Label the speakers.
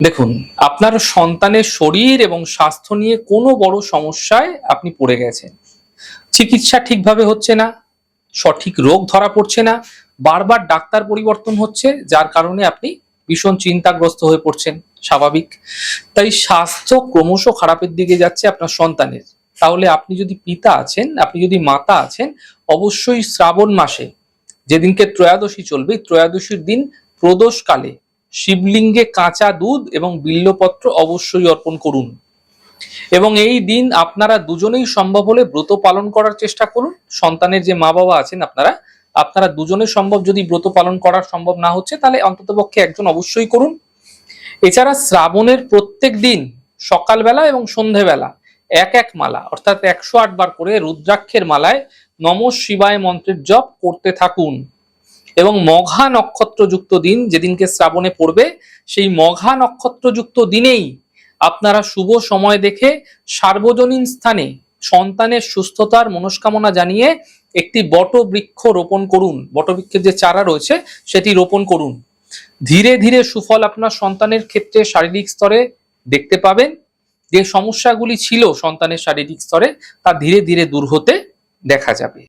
Speaker 1: দেখুন, আপনার সন্তানের শরীর এবং স্বাস্থ্য নিয়ে কোনো বড় সমস্যায় আপনি পড়ে গেছেন। চিকিৎসা ঠিকভাবে হচ্ছে না, সঠিক রোগ ধরা পড়ছে না, বারবার ডাক্তার পরিবর্তন হচ্ছে, যার কারণে আপনি ভীষণ চিন্তাগ্রস্ত হয়ে পড়ছেন, স্বাভাবিক। তাই স্বাস্থ্য ক্রমশ খারাপের দিকে যাচ্ছে আপনার সন্তানের। তাহলে আপনি যদি পিতা আছেন, আপনি যদি মাতা আছেন, অবশ্যই শ্রাবণ মাসে, যেদিনকে ত্রয়োদশী চলবে, ত্রয়োদশীর দিন প্রদোষকালে শিবলিঙ্গে কাঁচা দুধ এবং বিল্লপত্র অবশ্যই অর্পণ করুন। এবং এই দিন আপনারা দুজনেই সম্ভব হলে ব্রত পালন করার চেষ্টা করুন। সন্তানের যে মা বাবা আছেন আপনারা আপনারা দুজনে সম্ভব যদি ব্রত পালন করা সম্ভব না হচ্ছে, তাহলে অন্ততপক্ষে একজন অবশ্যই করুন। এছাড়া শ্রাবণের প্রত্যেক দিন সকালবেলা এবং সন্ধেবেলা এক এক মালা, অর্থাৎ একশো আট বার করে রুদ্রাক্ষের মালায় নম শিবায় মন্ত্রের জপ করতে থাকুন। এবং মঘা নক্ষত্রযুক্ত দিন যেদিনকে শ্রাবণে পড়বে, সেই মঘা নক্ষত্রযুক্ত দিনেই আপনারা শুভ সময় দেখে সার্বজনীন স্থানে সন্তানের সুস্থতার মনস্কামনা জানিয়ে একটি বট বৃক্ষ রোপণ করুন। বটবৃক্ষের যে চারা রয়েছে, সেটি রোপণ করুন। ধীরে ধীরে সুফল আপনার সন্তানের ক্ষেত্রে শারীরিক স্তরে দেখতে পাবেন। যে সমস্যাগুলি ছিল সন্তানের শারীরিক স্তরে, তা ধীরে ধীরে দূর হতে দেখা যাবে।